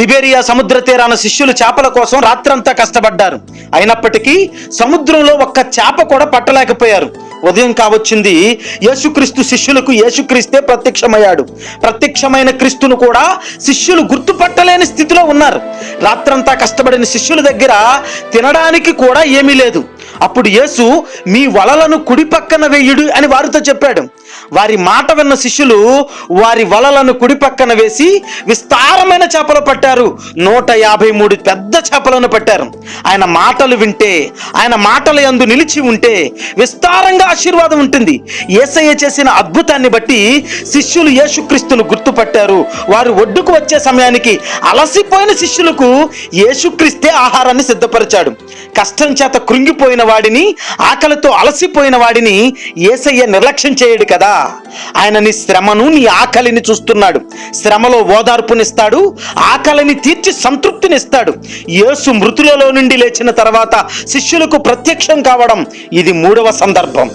తిబేరియా సముద్ర తీరాన శిష్యులు చేపల కోసం రాత్రంతా కష్టపడ్డారు. అయినప్పటికీ సముద్రంలో ఒక్క చేప కూడా పట్టలేకపోయారు. ఉదయం కావచ్చింది యేసుక్రీస్తు శిష్యులకు యేసుక్రీస్తే ప్రత్యక్షమయ్యాడు. ప్రత్యక్షమైన క్రీస్తును కూడా శిష్యులు గుర్తుపట్టలేని స్థితిలో ఉన్నారు. రాత్రంతా కష్టపడిన శిష్యుల దగ్గర తినడానికి కూడా ఏమీ లేదు. అప్పుడు యేసు మీ వలలను కుడి పక్కన వేయుడు అని వారితో చెప్పాడు. వారి మాట విన్న శిష్యులు వారి వలలను కుడి పక్కన వేసి విస్తారమైన చేపలు పట్టారు. నూట యాభై మూడు పెద్ద చేపలను పట్టారు. ఆయన మాటలు వింటే ఆయన మాటలు ఎందు నిలిచి ఉంటే విస్తారంగా ఆశీర్వాదం ఉంటుంది. ఏసయ్య చేసిన అద్భుతాన్ని బట్టి శిష్యులు యేసుక్రీస్తును గుర్తుపట్టారు. వారు ఒడ్డుకు వచ్చే సమయానికి అలసిపోయిన శిష్యులకు యేసుక్రీస్తే ఆహారాన్ని సిద్ధపరిచాడు. కష్టం చేత కృంగిపోయిన వాడిని ఆకలితో అలసిపోయిన వాడిని ఏసయ్య నిర్లక్ష్యం చేయడు కదా? ఆయన నీ శ్రమను నీ ఆకలిని చూస్తున్నాడు. శ్రమలో ఓదార్పునిస్తాడు ఆకలిని తీర్చి సంతృప్తినిస్తాడు. యేసు మృతులలో నుండి లేచిన తర్వాత శిష్యులకు ప్రత్యక్షం కావడం ఇది మూడవ సందర్భం.